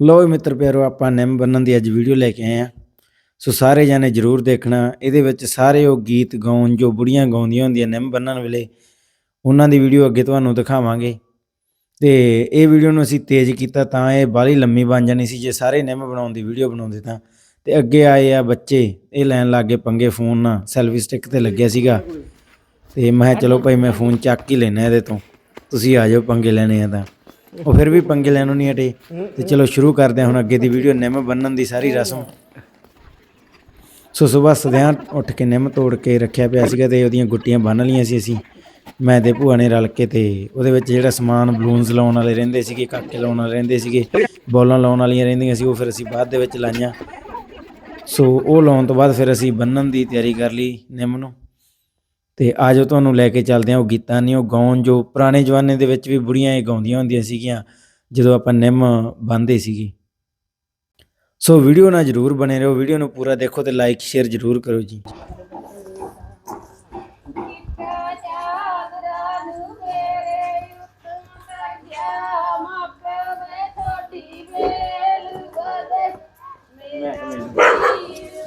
ਲੋ ਮਿੱਤਰ ਪਿਆਰੋ, ਆਪਾਂ ਨਿੰਮ ਬੰਨਣ ਦੀ ਅੱਜ ਵੀਡੀਓ ਲੈ ਕੇ ਆਏ ਆ ਸੋ ਸਾਰੇ ਜਾਣੇ ਜਰੂਰ ਦੇਖਣਾ। ਇਹਦੇ ਵਿੱਚ ਸਾਰੇ ਉਹ ਗੀਤ ਗਾਉਣ, ਜੋ ਬੁੜੀਆਂ ਗਾਉਂਦੀਆਂ ਹੁੰਦੀਆਂ ਨਿੰਮ ਬੰਨਣ ਵੇਲੇ, ਉਹਨਾਂ ਦੀ ਵੀਡੀਓ ਅੱਗੇ ਤੁਹਾਨੂੰ ਦਿਖਾਵਾਂਗੇ। ਤੇ ਇਹ ਵੀਡੀਓ ਨੂੰ ਅਸੀਂ ਤੇਜ਼ ਕੀਤਾ ਤਾਂ ਇਹ ਬਾਲੀ ਲੰਮੀ ਬਣ ਜਾਣੀ ਸੀ ਜੇ ਸਾਰੇ ਨਿੰਮ ਬਣਾਉਣ ਦੀ ਵੀਡੀਓ ਬਣਾਉਂਦੇ ਤਾਂ। ਤੇ ਅੱਗੇ ਆਏ ਆ ਬੱਚੇ, ਇਹ ਲੈਣ ਲੱਗੇ ਪੰਗੇ ਫੋਨ ਨਾਲ ਸੈਲਫੀ ਸਟਿੱਕ ਤੇ ਲੱਗਿਆ ਸੀਗਾ। ਤੇ ਮੈਂ ਕਿਹਾ ਚਲੋ ਭਾਈ ਮੈਂ ਫੋਨ ਚੱਕ ਹੀ ਲੈਣਾ ਇਹਦੇ ਤੋਂ। ਤੁਸੀਂ ਆ ਜਾਓ, ਪੰਗੇ ਲੈਣੇ ਆ ਤਾਂ। ਉਹ ਫਿਰ ਵੀ ਪੰਗੇ ਲੈਣੋਂ ਨਹੀਂ ਹਟੇ। ਤੇ ਚਲੋ ਸ਼ੁਰੂ ਕਰਦੇ ਹਾਂ ਹੁਣ ਅੱਗੇ ਦੀ ਵੀਡੀਓ। ਨਿੰਮ ਬੰਨਣ ਦੀ ਸਾਰੀ ਰਸਮ। ਸੋ ਸਵੇਰ ਸਦਿਆਂ ਉੱਠ ਕੇ ਨਿੰਮ ਤੋੜ ਕੇ ਰੱਖਿਆ ਪਿਆ ਸੀਗਾ ਤੇ ਉਹਦੀਆਂ ਗੁੱਟੀਆਂ ਬੰਨ ਲਈਆਂ ਸੀ ਅਸੀਂ। ਮੈਂ ਤੇ ਭੂਆ ਨੇ ਰਲ ਕੇ ਤੇ ਉਹਦੇ ਵਿੱਚ ਜਿਹੜਾ ਸਮਾਨ ਬਲੂਨਸ ਲਾਉਣ ਵਾਲੇ ਰਹਿੰਦੇ ਸੀਗੇ ਕਾਕੇ ਲਾਉਣ ਵਾਲੇ ਰਹਿੰਦੇ ਸੀਗੇ, ਬੋਲਾਂ ਲਾਉਣ ਵਾਲੀਆਂ ਰਹਿੰਦੀਆਂ ਸੀ, ਉਹ ਫਿਰ ਅਸੀਂ ਬਾਅਦ ਦੇ ਵਿੱਚ ਲਾਈਆਂ। ਸੋ ਉਹ ਲਾਉਣ ਤੋਂ ਬਾਅਦ ਫਿਰ ਅਸੀਂ ਬੰਨਣ ਦੀ ਤਿਆਰੀ ਕਰ ਲਈ ਨਿੰਮ ਨੂੰ। ਤੇ ਆਜੋ ਤੁਹਾਨੂੰ ਲੈ ਕੇ ਚੱਲਦੇ ਹਾਂ ਉਹ ਗੀਤਾਂ ਨੇ ਉਹ ਗਾਉਣ ਜੋ ਪੁਰਾਣੇ ਜ਼ਮਾਨੇ ਦੇ ਵਿੱਚ ਵੀ ਬੁੜੀਆਂ ਇਹ ਗਾਉਂਦੀਆਂ ਹੁੰਦੀਆਂ ਸੀਗੀਆਂ ਜਦੋਂ ਆਪਾਂ ਨਿੰਮ ਬੰਨ੍ਹਦੇ ਸੀਗੇ ਸੋ ਵੀਡੀਓ ਨਾਲ ਜਰੂਰ ਬਣੇ ਰਹੋ ਵੀਡੀਓ ਨੂੰ ਪੂਰਾ ਦੇਖੋ ਤੇ ਲਾਈਕ ਸ਼ੇਅਰ ਜਰੂਰ ਕਰੋ ਜੀ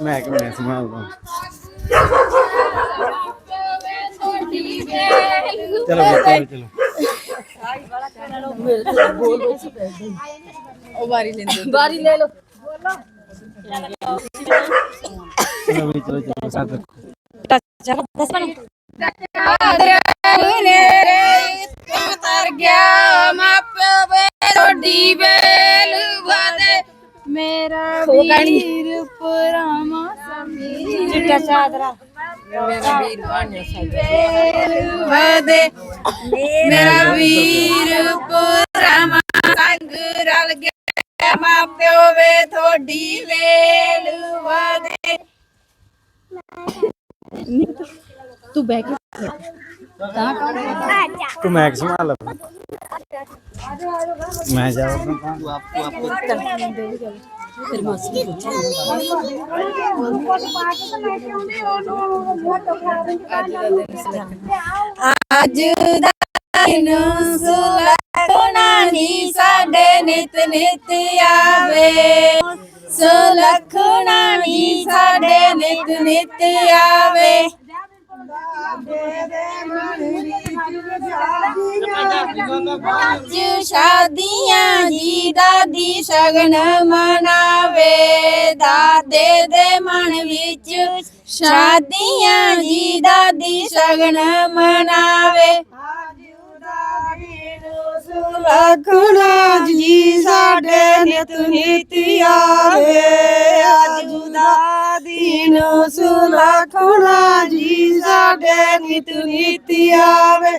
ਮੈਂ ਕਿ ਸੰਭਾਲਦਾ ਚਲੋ ਚਲੋ ਚਲੋ ਬਾਰੀ ਲੈ ਲਓ ਚਲੋ ਵੀ ਚਲੋ ਚਲੋ ਸਾਥ ਰੱਖੋ ਨੇਰੇ ਤਰ ਗਿਆ ਮਾਪਿਓ ਵੇ ਵੇਲ ਵਾਦੇ ਮੇਰਾ ਵੀਰ ਪੁਰਾਮਾ ਚਿੱਟਾ ਚਾਦਰਾ। ਮੇਰਾ ਵੀਰ ਬਾਣਿਆ ਸਾਡਾ ਵਾਦੇ। ਮੇਰਾ ਵੀਰ ਪੁਰਾਮਾ ਸੰਗ ਰਲ ਗਿਆ। ਮਾਪਿਓ ਵੇ ਵੇਲ ਵਾਦੇ। ਤੂੰ ਬਹਿ ਕੇ ਤੂੰ ਮੈਕ ਸੰਭਾਲ ਲੈ ਮੈਂ ਜਾਵਾਂ ਅੱਜ ਦਾ ਦਿਨ ਸੁਲਖਣਾ ਨੀ ਸਾਡੇ ਨਿਤ ਨਿਤ ਆਵੇ। ਸੁਲਖਣਾ ਨੀ ਸਾਡੇ ਨਿਤ ਨਿਤ ਆਵੇ। ਅੱਜ ਸ਼ਾਦੀਆਂ ਜੀ ਦਾਦੀ ਸ਼ਗਨ ਮਨਾਵੇ ਦਾਦੇ ਦੇ ਮਨ ਵਿੱਚ ਸ਼ਾਦੀਆਂ ਜੀ ਦਾਦੀ ਸ਼ਗਨ ਮਨਾਵੇ। ਲਖਣਾ ਜੀ ਸਾਡੇ ਨਿਤ ਨਿਤ ਆਵੇ। ਅੱਜ ਦਾ ਦਿਨ ਸੁਲਖਣਾ ਜੀ ਸਾਡੇ ਨਿਤ ਨਿਤ ਆਵੇ।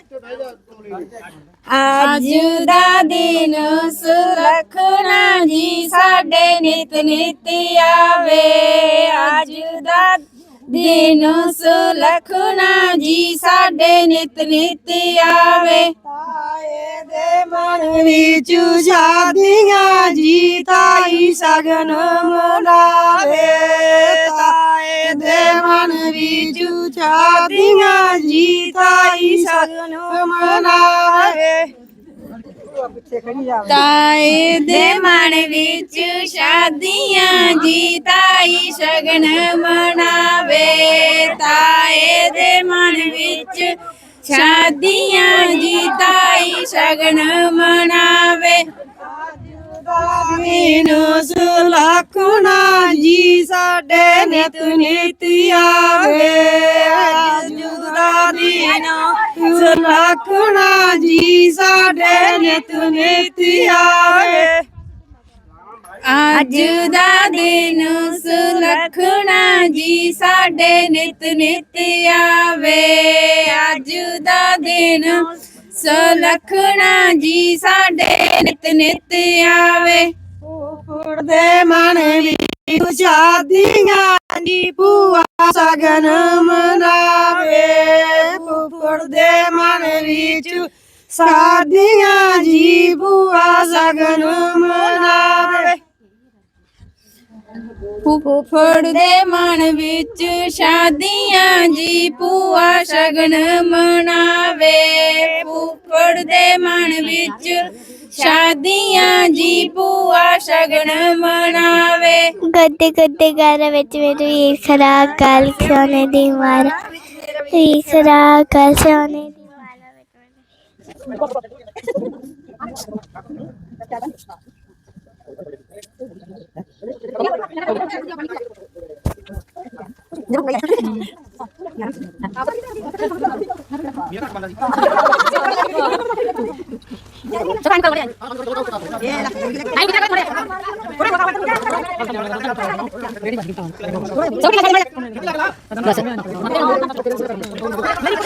ਅੱਜ ਦਾ ਦਿਨ ਸੁਲਖਣਾ ਜੀ ਸਾਡੇ ਨਿਤ ਨਿਤ ਆਵੇ। ਅੱਜ ਦਾ ਦਿਨ ਸੁਲਖਣਾ ਜੀ ਸਾਡੇ ਨਿਤ ਨਿਤ ਆਵੇ। ਦੇ ਮਨ ਵਿੱਚ ਸ਼ਾਦੀਆਂ ਜੀ ਤਾਈ ਸਗਨ ਮਨਾਵੇ ਤਾਏ ਦੇ ਮਨ ਵਿੱਚ ਸ਼ਾਦੀਆਂ ਜੀ ਤਾਈ ਸਗਨ ਮਨਾਵੇ ਤਾਏ ਦੇ ਮਨ ਵਿੱਚ ਸ਼ਾਦੀਆਂ ਜੀ ਤਾਈ ਸ਼ਗਨ ਮਨਾਵੇ ਤਾਏ ਦੇ ਮਨ ਵਿੱਚ ਸ਼ਾਦੀਆਂ ਜੀ ਤਾਈ ਸ਼ਗਨ ਮਨਾਵੇ। ਦਿਨ ਸੁਲਖਣਾ ਜੀ ਸਾਡੇ ਨਿਤ ਨਿਤ ਆਵੇ। ਅੱਜ ਦਾ ਦਿਨ ਜੀ ਸਾਡੇ ਨਿਤ ਨਿਤ ਆਵੇ। ਅੱਜ ਦਾ ਦਿਨ ਸੁਲਖਣਾ ਜੀ ਸਾਡੇ ਨਿਤ ਨਿਤ ਆਵੇ। ਅੱਜ ਦਾ ਦਿਨ ਸੁਲਖਣਾ ਜੀ ਸਾਡੇ ਨਿਤ ਨਿਤ ਆਵੇ। ਫੁੱਫੜ ਮਨ ਵਿੱਚ ਸ਼ਾਦੀਆਂ ਦੀ ਭੂਆ ਸਗਨ ਮਨਾਵੇ। ਫੁੱਫੜ ਦੇ ਮਨ ਵਿੱਚ ਸ਼ਾਦੀਆਂ ਜੀ, ਭੂਆ ਸਗਨ ਮਨਾਵੇ। ਫੁੱਫੜ ਦੇ ਮਨ ਵਿੱਚ ਸ਼ਾਦੀਆਂ ਜੀ ਭੂਆ ਸ਼ਗਨ ਮਨਾਵੇ। ਫੁੱਫੜ ਦੇ ਮਨ ਵਿੱਚ ਸ਼ਾਦੀਆਂ ਜੀ ਭੂਆ ਸ਼ਗਨ ਮਨਾਵੇ। ਗੱਦੇ ਗੱਦੇ ਘਰ ਵਿੱਚ ਮੇਰੀ ਈਖਰਾ ਕਲ ਸੋਨੇ ਦੀ ਮਾਰ ਈਖਰਾ ਕਲ ਸੋਨੇ ਦੀ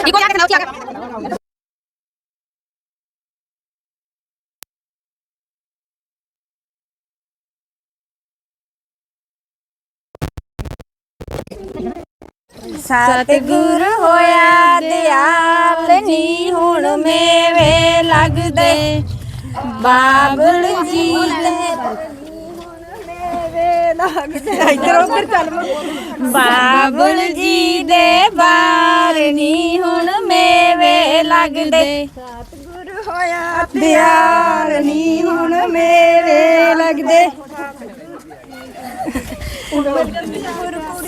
Iko yakin? ਸਤਿਗੁਰ ਹੋਇਆ ਦਿਆਲ ਨੀ ਹੁਣ ਮੇਵੇ ਲੱਗਦੇ। ਬਾਬਲ ਜੀ ਦੇ ਬਾਬਲ ਜੀ ਦੇ ਬਾਰ ਨੀ ਹੁਣ ਮੇਵੇ ਲੱਗਦੇ। ਸਤਿਗੁਰ ਹੋਇਆ ਦਿਆਲ ਨੀ ਹੁਣ ਮੇਵੇ ਲੱਗਦੇ।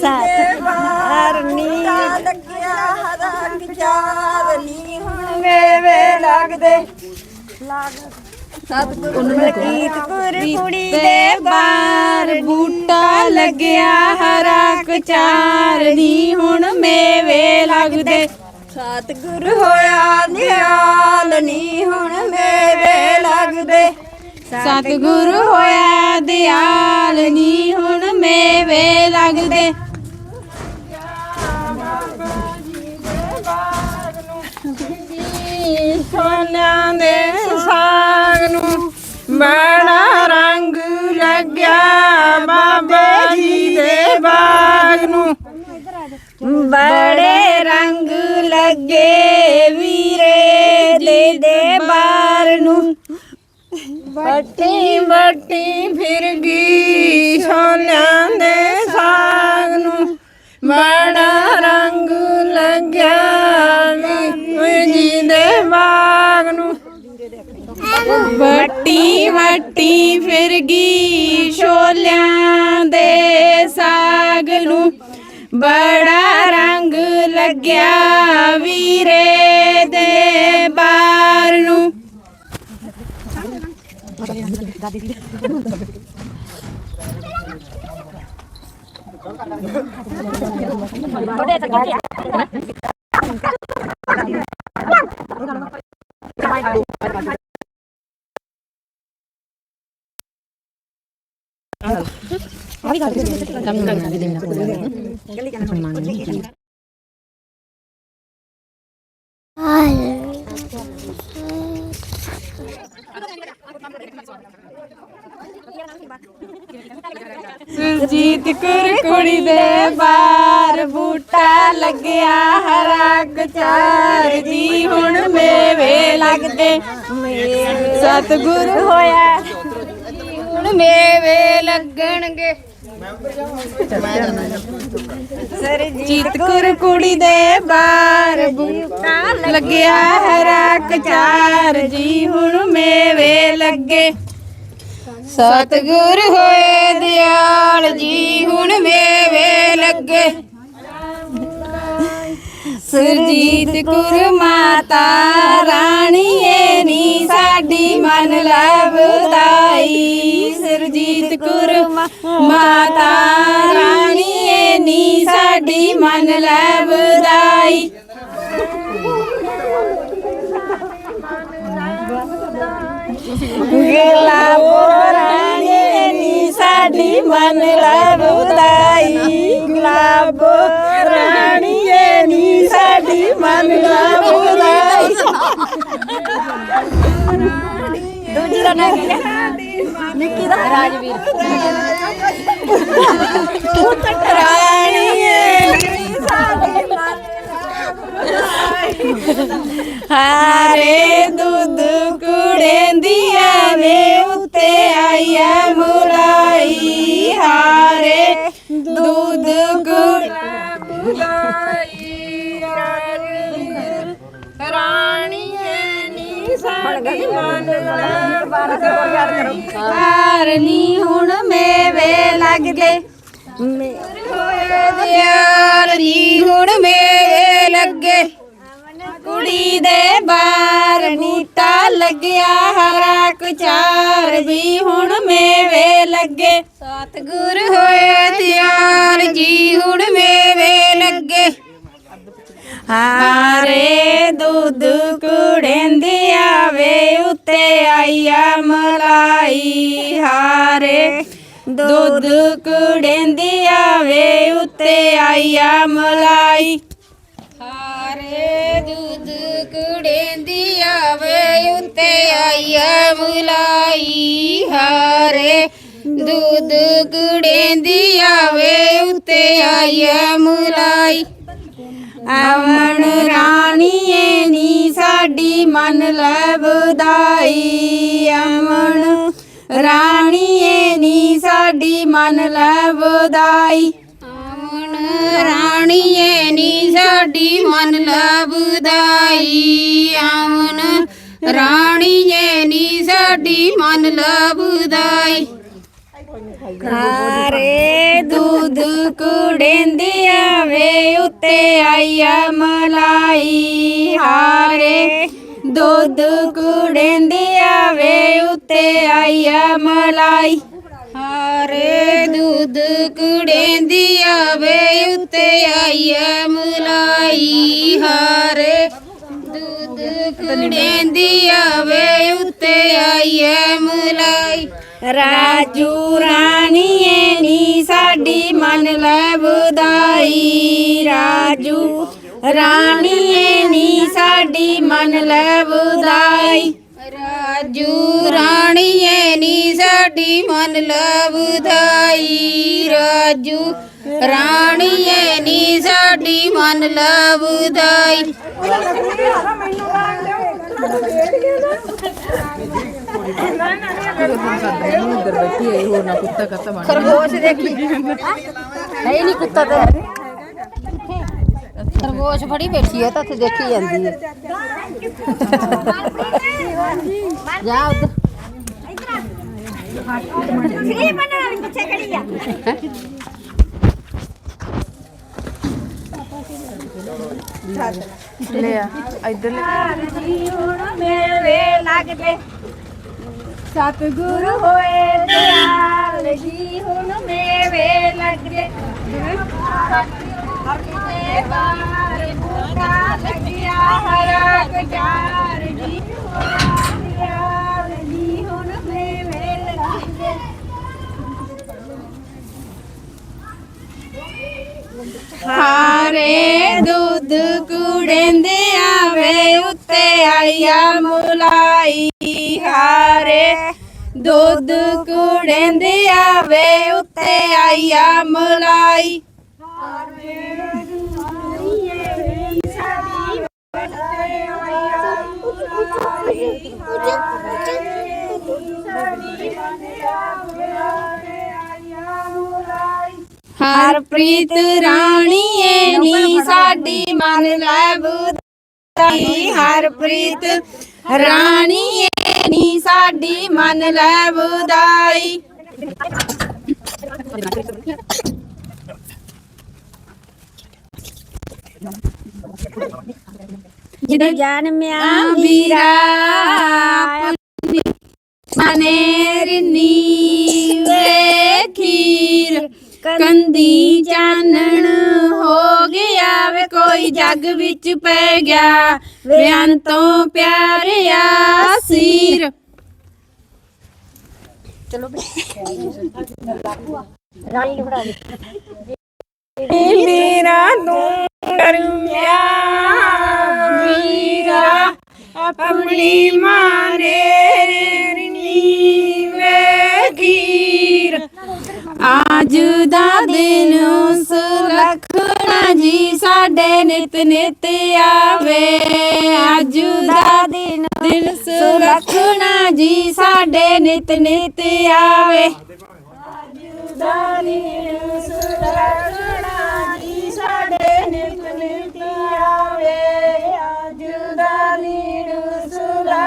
ਸਤਿਗੁਰਨੀ ਲੱਗਿਆ ਰੰਗ ਚਾਰਨੀ ਹੁਣ ਮੇਵੇ ਲੱਗਦੇ। ਸਤਿਗੁਰ ਕੁੜੀ ਦੇ ਬਾਰ ਬੂਟਾ ਲੱਗਿਆ ਹਰਾ ਕਚਾਰਨੀ ਹੁਣ ਮੇਵੇ ਲੱਗਦੇ। ਸਤਿਗੁਰ ਹੋਇਆ ਨਿਹਾਲ ਨੀ ਹੁਣ ਮੇਵੇ ਲੱਗਦੇ। ਸਤਿਗੁਰ ਹੋਇਆ ਦਿਆਲ ਨੀ ਹੁਣ ਮੇਵੇ ਲੱਗਦੇ। ਸੋਨਿਆਂ ਦੇ ਸਾਗ ਨੂੰ ਬੜਾ ਰੰਗ ਲੱਗਿਆ। ਬਾਬੇ ਜੀ ਦੇ ਬਾਗ ਨੂੰ ਬੜੇ ਰੰਗ ਲੱਗੇ। ਵੀਰੇ ਦੇ ਦੇ ਬਾਰ ਨੂੰ ਬੱਟੀ ਬੱਟੀ ਫਿਰ ਗਈ ਸੋਨਿਆਂ ਦੇ ਸਾਗ ਨੂੰ ਬੜਾ ਰੰਗ ਵੱਟੀ ਛੋਲਿਆਂ ਦੇ ਸਾਗ ਨੂੰ ਬੜਾ ਰੰਗ ਲੱਗਿਆ ਵੀਰੇ ਦੇ ਬਾਰ ਨੂੰ। ਸੁਰਜੀਤ ਕੁਰ ਕੁੜੀ ਦੇ ਬਾਰ ਬੂਟਾ ਲੱਗਿਆ ਹਰਾ ਕਚਾਰ ਜੀ ਹੁਣ ਮੇਵੇ ਲੱਗਦੇ। ਸਤਗੁਰ ਹੋਇਆ। ਮੇਵੇ ਲੱਗਣਗੇ। ਸਰਜੀਤ ਕੁਰ ਕੁੜੀ ਦੇ ਬਾਰ ਬੂਟਾ ਲੱਗਿਆ ਹਰਾ ਕਚਾਰ ਜੀ ਹੁਣ ਮੇਵੇ ਲੱਗੇ। ਸਤਿਗੁਰ ਹੋਏ ਦਿਆਲ ਜੀ ਹੁਣ ਮੇਵੇ ਲੱਗੇ। ਸੁਰਜੀਤ ਕੁਰ ਮਾਤਾ ਰਾਣੀਏ ਨੀ ਸਾਡੀ ਮਨ ਲਬਦਾਈ ਸੁਰਜੀਤ ਕੁਰ ਮਾਤਾ ਰਾਣੀਏ ਨੀ ਸਾਡੀ ਮਨ ਲਬਦਾਈ ਗੁਲਾਬੋ ਰਾਣੀਏ ਨੀ ਸਾਡੀ ਮਨ ਲਬਦਾਈ ਗੁਲਾਬੋ ਰਾਣੀਏ ਦੂਜੀ ਦਾ ਨਾਮ ਕੀ ਹੈ ਨਿੱਕੀ ਦਾ ਰਾਜਵੀਰ ਰਾਣੀਏ ਨੀ ਸਾਡੀ ਹਾਰੇ ਦੁੱਧ ਕੁੜੇਂਦੀਆਂ ਵੇ ਉੱਤੇ ਆਈਆ ਮੁਲਾਈ ਹਾਰੇ ਦੁੱਧ ਕੁੜਾ ਸਾਡੀ ਲੱਗਦੇ ਯਾਰ ਜੀ ਹੁਣ ਮੇਵੇ ਲੱਗੇ। ਕੁੜੀ ਦੇ ਬਾਰ ਬੂਟਾ ਲੱਗਿਆ ਹਰਾ ਕੁਚਾਰ ਵੀ ਹੁਣ ਮੇਵੇ ਲੱਗੇ। ਸਤਗੁਰ ਹੋਏ ਤਿਆਰ ਜੀ ਹੁਣ ਮੇਵੇ ਲੱਗੇ। ਹਾਰੇ ਦੁੱਧ ਕੁੜੇਂਦੀ ਆਵੇ ਉੱਤੇ ਆਈਆ ਮਲਾਈ ਹਾਰੇ ਦੁੱਧ ਕੁੜੇਂਦੀ ਆਵੇ ਉੱਤੇ ਆਈਆ ਮਲਾਈ ਹਾਰੇ ਦੁੱਧ ਕੁੜੇਂਦੀ ਆਵੇ ਉੱਤੇ ਆਈਆ ਮਲਾਈ ਹਾਰੇ ਦੁੱਧ ਕੁੜੇਂਦੀ ਆਵੇ ਉੱਤੇ ਆਈਆ ਮਲਾਈ ਅਮਨ ਰਾਣੀਏ, ਨੀ ਸਾਡੀ ਮਨ ਲੈ ਵਧਾਈ ਅਮਨ ਰਾਣੀਏ, ਨੀ ਸਾਡੀ ਮਨ ਲੈ ਵਧਾਈ ਅਮਨ ਰਾਣੀਏ, ਨੀ ਸਾਡੀ ਮਨ ਲੈ ਵਧਾਈ ਅਮਨ ਰਾਣੀਏ, ਨੀ ਸਾਡੀ ਮਨ ਲੈ ਵਧਾਈ ਹਾਰੇ ਦੁੱਧ ਕੁੜੇਂਦੀ ਆਵੇ ਉੱਤੇ ਆਈਆ ਮਲਾਈ। ਹਾਰੇ ਦੁੱਧ ਕੁੜੇਂਦੀ ਆਵੇ ਉੱਤੇ ਆਈਆ ਮਲਾਈ। ਹਾਰੇ ਦੁੱਧ ਕੁੜੇਂਦੀ ਆਵੇ ਉੱਤੇ ਆਈਆ ਮਲਾਈ। ਹਾਰੇ ਦੁੱਧ ਕੁੜੇਂਦੀ ਆਵੇ ਉੱਤੇ ਆਈਆ ਮਲਾਈ। ਰਾਜੂ ਰਾਣੀਏ, ਨੀ ਸਾਡੀ ਮਨ ਲੈ ਵਧਾਈ ਰਾਜੂ ਰਾਣੀਏ, ਨੀ ਸਾਡੀ ਮਨ ਲੈ ਵਧਾਈ ਰਾਜੂ ਰਾਣੀਏ, ਨੀ ਸਾਡੀ ਮਨ ਲੈ ਵਧਾਈ ਰਾਜੂ ਰਾਣੀਏ, ਨੀ ਸਾਡੀ ਮਨ ਲੈ ਵਧਾਈ ਖਰਗੋਸ਼ ਦੇਖੀ ਹੈ ਹੀ ਨਹੀਂ ਕੁੱਤਾ ਤੇ ਖਰਗੋਸ਼ ਫੜੀ ਬੈਠੀ ਹੈ ਤਾਂ ਉੱਥੇ ਦੇਖੀ ਜਾਂਦੀ ਹੈ ਜਾ ਉੱਧਰ ਮੇਰੇ ਲੱਗਦੇ ਸਤਿਗੁਰ ਹੋਏ ਦਿਆਲ ਜੀ, ਹੁਣ ਮੇਰੇ ਲੱਗਦੇ ਆਪਣੇ ਬਾਰ ਬੂਟਾ ਲੱਗਿਆ, ਹਰਾ ਕਚਾਰ ਜੀ। ਦਿਆਲ ਜੀ ਹੁਣ ਮੇਰੇ ਲੱਗਦੇ ਹਾਰੇ ਦੁੱਧ ਕੁੜੇਂਦੇ ਆਵੇ ਉੱਤੇ ਆਈਆ ਮੁਲਾਈ। ਹਾਰੇ ਦੁੱਧ ਕੁੜੇਂਦੇ ਆਵੇ ਉੱਤੇ ਆਈਆ ਮੁਲਾਈ। ਹਰਪ੍ਰੀਤ ਰਾਣੀਏ ਨੀ ਸਾਡੀ ਮਨ ਲੈ ਬੁਦਾਈ ਹਰਪ੍ਰੀਤ ਰਾਣੀਏ ਨੀ ਸਾਡੀ ਮਨ ਲੈ ਬੁਦਾਈ ਜਿਹਨੇ ਜਨਮਿਆ ਵੀਰਾ ਮਨੇਰ ਨੀਵੇ ਖੀਰ। ਕੰਦੀ ਚਾਨਣ ਹੋ ਗਿਆ ਵੇ ਕੋਈ ਜੱਗ ਵਿੱਚ ਪੈ ਗਿਆ। ਵਿਆਨ ਤੋਂ ਪਿਆਰਿਆ ਸੀਰ। ਮੇਰਾ ਤੂੰ ਕਰਮਿਆ ਵੀਰਾ। ਆਪਣੀ ਮਾਨੇ ਨੀਵੇ ਖੀਰ ਅੱਜ ਦਾ ਦਿਨ ਸੁਲਖਣਾ ਜੀ ਸਾਡੇ ਨਿਤ ਨਿਤ ਆਵੇ। ਅੱਜ ਦਾ ਦਿਨ ਦਿਨ ਸੁਲਖਣਾ ਜੀ ਸਾਡੇ ਨਿਤ ਨਿਤ ਆਵੇ। ਦਾ ਦਿਨ ਸੁਲਖਣਾ ਜੀ ਸਾਡੇ ਨਿਤ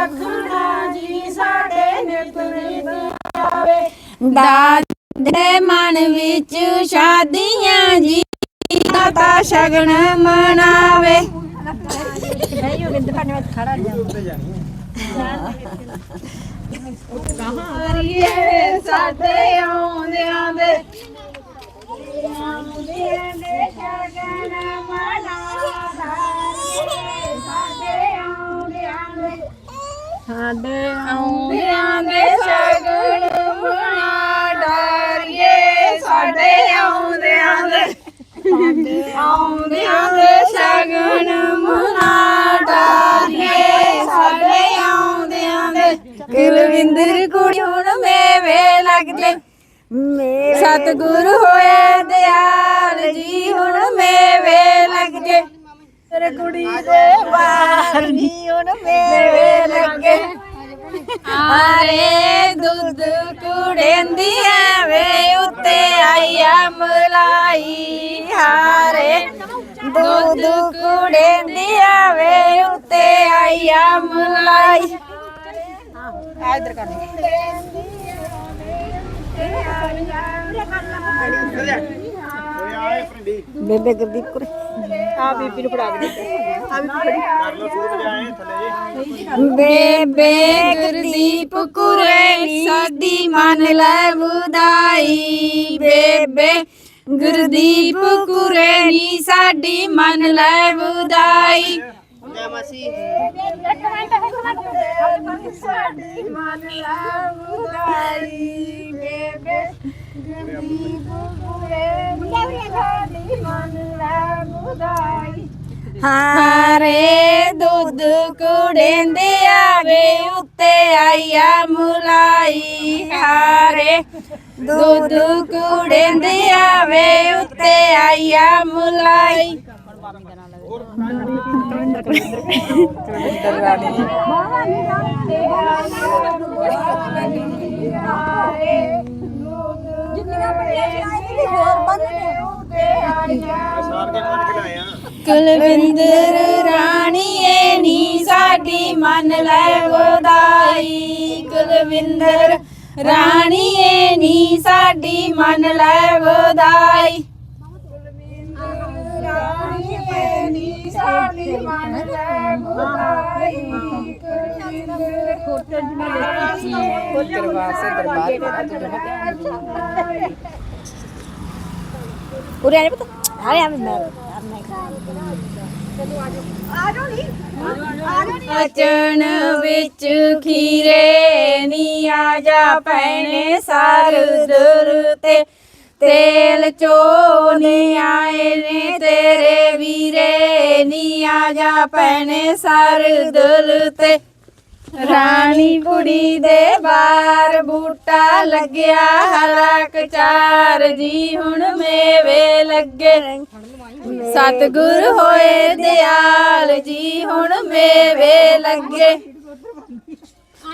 ਸੁਲਖਣਾ ਜੀ ਸਾਡੇ ਨਿਤ ਨਿਤ ਆਵੇ। ਦਾਤ ਦੇ ਮਨ ਵਿੱਚ ਸ਼ਾਦੀਆਂ ਜੀ ਦਾਤਾ ਸ਼ਗਨ ਮਨਾਵੇ। ਹਰੀਏ ਸਾਡੇ ਆਉਂਦਿਆਂ ਦੇ। ਆਉਂਦਿਆਂ ਦੇ ਸ਼ਗਨ ਮਨਾਵਾ ਸਾਡੇ ਆਉਂਦਿਆਂ ਦੇ ਮਨਾ ਡਾਰੀਏ ਸਾਡੇ ਆਉਂਦਿਆਂ ਦੇ ਆਉਂਦਿਆਂ ਦੇ ਸ਼ਗਨ ਮਨਾ ਡਾਰੀਏ ਸਾਡੇ ਆਉਂਦਿਆਂ ਦੇ ਕੁਲਵਿੰਦਰ ਕੁੜੀ ਹੁਣ ਮੇਵੇ ਲੱਗਦੇ ਸਤਿਗੁਰ ਹੋਏ ਦਿਆਲ ਜੀ ਹੁਣ ਮੇਵੇ ਲੱਗਦੇ ਤੇਰੇ ਕੁੜੀ ਦੇ ਬਾਹਰ ਜੀ। ਹੁਣ ਮੇਵੇ ਲੱਗੇ। ਆਰੇ ਦੁੱਧ ਕੁੜੇਂਦੀ ਐਵੇਂ ਉੱਤੇ ਆਈਆ ਮਲਾਈ ਹਾਰੇ ਦੁੱਧ ਕੁੜੇਂਦੀ ਐਵੇਂ ਉੱਤੇ ਆਈਆ ਮਲਾਈ ਇਧਰ ਕਰ ਬੇਬੇ ਗੁਰਦੀਪ ਕੁਰੇ। ਆ ਬੀਬੀ ਨੂੰ ਫੜਾ ਦੇ ਬੇਬੇ ਗੁਰਦੀਪ ਕੁਰੇ ਸਾਡੀ ਮੰਨ ਲੈ ਵਧਾਈ ਬੇਬੇ ਗੁਰਦੀਪ ਕੁਰੇ ਨੀ ਸਾਡੀ ਮੰਨ ਲੈ ਸਾਡੀ ਮੰਨ ਲੈ ਵਧਾਈ ਬੇਬੇ ਕੁਰੇ ਨੀ ਸਾਡੀ ਮੰਨ ਲੈ ਵਧਾਈ ਹਾਰੇ ਦੁੱਧ ਕੁੜੇਂਦੇ ਆਵੇ ਉੱਤੇ ਆਈਆ ਮੁਲਾਈ। ਹਾਰੇ ਦੁੱਧ ਕੁੜੇਂਦੇ ਆਵੇ ਉੱਤੇ ਆਈਆ ਮੁਲਾਈ। ਕੁਲਵਿੰਦਰ ਰਾਣੀਏ ਨੀ ਸਾਡੀ ਮਨ ਲੈ ਵਧਾਈ ਕੁਲਵਿੰਦਰ ਰਾਣੀਏ ਨੀ ਸਾਡੀ ਮਨ ਲੈ ਵਧਾਈ ਰਾਣੀਏ ਨੀ ਸਾਡੀ ਮੰਨ ਲੈ ਵਧਾਈ ਉਰੇ ਆ ਪੁੱਤ ਆ ਰਿਹਾ ਮੈਂ ਅਚਣ ਵਿੱਚ ਖੀਰੇ ਨੀ ਆ ਜਾ ਪੈਣੇ ਸਾਰ ਦਰ ਤੇ ਤੇਲ ਚੋਨੇ ਆਏ ਨੇ ਤੇਰੇ ਵੀਰੇ ਨੀ ਆ ਜਾ ਪੈਣੇ ਸਾਰ ਦਲ ਤੇ। ਰਾਣੀ ਕੁੜੀ ਦੇ ਬਾਰ ਬੂਟਾ ਲੱਗਿਆ ਹਲਾਕ ਚਾਰ ਜੀ ਹੁਣ ਮੇਵੇ ਲੱਗੇ। ਸਤਿਗੁਰ ਹੋਏ ਦਿਆਲ ਜੀ ਹੁਣ ਮੇਵੇ ਲੱਗੇ।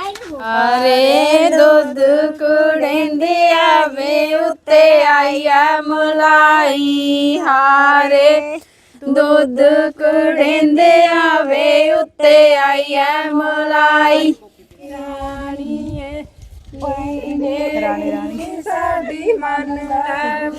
ਅਰੇ ਦੁੱਧ ਕੁੜੇਂਦੇ ਆਵੇ ਉੱਤੇ ਆਈਆ ਮਲਾਈ। ਹਾਰੇ ਦੁੱਧ ਕੁੜੇਂਦੇ ਆਵੇ ਉੱਤੇ ਆਈਆ ਮਲਾਈ। ਰਾਣੀਏ ਰਾਣੀ ਰਾਣੀ ਸਾਡੀ ਮਨ ਲੈ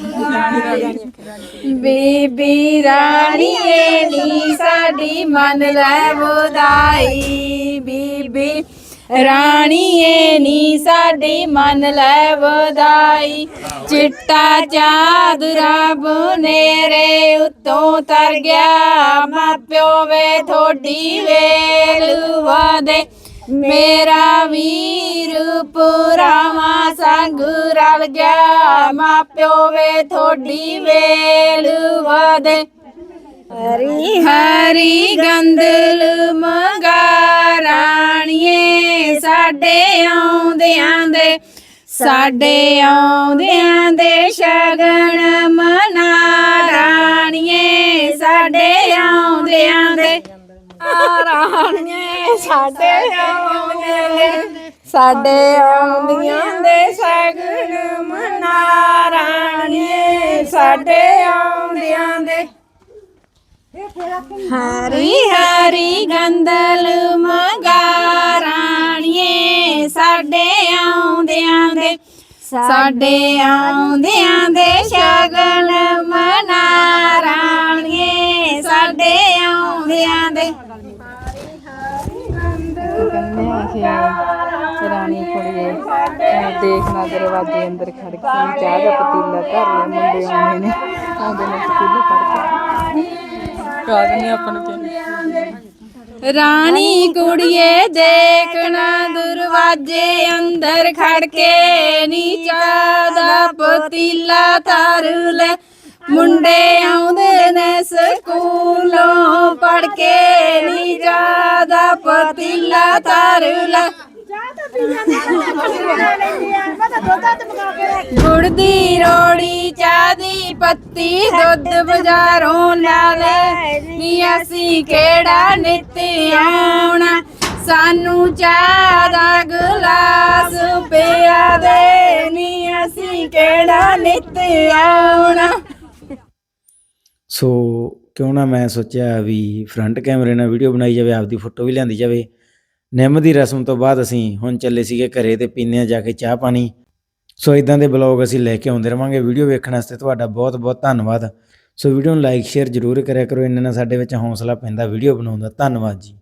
ਬੀਬੀ ਰਾਣੀਏ ਨੀ ਸਾਡੀ ਮੰਨ ਲੈ ਵਧਾਈ ਬੀਬੀ ਰਾਣੀਏ ਨੀ ਸਾਡੀ ਮੰਨ ਲੈ ਵਧਾਈ। ਚਿੱਟਾ ਚਾਦਰਾ ਬਨੇਰੇ ਉੱਤੋਂ ਤਰ ਗਿਆ। ਮਾਪਿਓ ਵੇ ਥੋੜੀ ਵੇਲ ਵਾਦੇ। ਮੇਰਾ ਵੀਰ ਪੁਰਾਵਾ ਸੰਗ ਰਲ ਗਿਆ। ਮਾਪਿਓ ਵੇ ਥੋੜੀ ਵੇਲ ਵਾਦੇ। ਹਰੀ ਹਰੀ ਗੰਦਲ ਸਾਡੇ ਆਉਂਦਿਆਂ ਦੇ, ਸਾਡੇ ਆਉਂਦਿਆਂ ਦੇ ਸ਼ਗਨ ਮਨਾ ਰਾਣੀਏ, ਸਾਡੇ ਆਉਂਦਿਆਂ ਦੇ। ਰਾਣੀਏ, ਸਾਡੇ ਆਉਂਦਿਆਂ ਦੇ, ਸਾਡੇ ਆਉਂਦਿਆਂ ਦੇ ਸ਼ਗਨ ਮਨਾ ਰਾਣੀਏ, ਸਾਡੇ ਆਉਂਦਿਆਂ ਦੇ। ਹਰੀ ਹਰੀ ਗੰਦਲ ਮਗਾ ਸਾਡੇ ਆਉਂਦਿਆਂ ਦੇ, ਸਾਡੇ ਆਉਂਦਿਆਂ ਦੇ ਸ਼ਗਨ ਮਨਾ ਸਾਡੇ ਆਉਂਦਿਆਂ ਦੇ। ਰਾਣੀ ਕੁੜੀਏ ਦੇਖਣਾ ਦਰਵਾਜ਼ੇ ਅੰਦਰ ਖੜ ਕੇ ਚਾਹ ਦਾ। ਪਤੀਲਾ ਧਰ ਲਿਆ ਮੁੰਡੇ ਆਉਂਦੇ ਨੇ ਆਉਂਦੇ ਨੇ ਸਕੂਲ ਪੜ ਕੇ ਕਾਦ ਨਹੀਂ ਆਪਾਂ ਨੂੰ ਕਹਿੰਦੇ ਰਾਣੀ ਕੁੜੀਏ ਦੇਖਣਾ ਦਰਵਾਜ਼ੇ ਅੰਦਰ ਖੜ ਕੇ ਨੀਚਾ ਦਾ ਪਤੀਲਾ ਧਰ ਲੈ। ਮੁੰਡੇ ਆਉਂਦੇ ਨੇ ਸਕੂਲੋਂ ਪੜ ਕੇ ਨੀਚਾ ਦਾ ਪਤੀਲਾ ਧਰ ਲੈ। ਗੁੜ ਦੀ ਰੋੜੀ ਚਾਹ ਦੀ ਪੱਤੀ ਦੁੱਧ ਬਾਜ਼ਾਰੋਂ ਨਾਲੇ ਨੀ ਅਸੀਂ ਕਿਹੜਾ ਨਿੱਤ ਆਉਣਾ। ਸਾਨੂੰ ਚਾਹ ਦਾ ਗਲਾਸ ਪਿਆ ਦੇ। ਨੀ ਅਸੀਂ ਕਿਹੜਾ ਨਿੱਤ ਆਉਣਾ। ਸੋ ਕਿਉਂ ਨਾ ਮੈਂ ਸੋਚਿਆ ਵੀ ਫਰੰਟ ਕੈਮਰੇ ਨਾਲ ਵੀਡੀਓ ਬਣਾਈ ਜਾਵੇ, ਆਪਦੀ ਫੋਟੋ ਵੀ ਲਿਆਂਦੀ ਜਾਵੇ। ਨਿੰਮ ਦੀ ਰਸਮ ਤੋਂ ਬਾਅਦ ਅਸੀਂ ਹੁਣ ਚੱਲੇ ਸੀਗੇ ਘਰੇ ਤੇ ਪੀਨੇ ਆ ਜਾ ਕੇ ਚਾਹ ਪਾਣੀ। ਸੋ ਇਦਾਂ ਦੇ ਬਲੌਗ ਅਸੀਂ ਲੈ ਕੇ ਆਉਂਦੇ ਰਵਾਂਗੇ। ਵੀਡੀਓ ਵੇਖਣ ਵਾਸਤੇ ਤੁਹਾਡਾ ਬਹੁਤ ਬਹੁਤ ਧੰਨਵਾਦ। ਸੋ ਵੀਡੀਓ ਨੂੰ ਲਾਈਕ ਸ਼ੇਅਰ ਜ਼ਰੂਰ ਕਰਿਆ ਕਰੋ। ਇੰਨੇ ਨਾਲ ਸਾਡੇ ਵਿੱਚ ਹੌਸਲਾ ਪੈਂਦਾ ਵੀਡੀਓ ਬਣਾਉਣ ਦਾ। ਧੰਨਵਾਦ ਜੀ।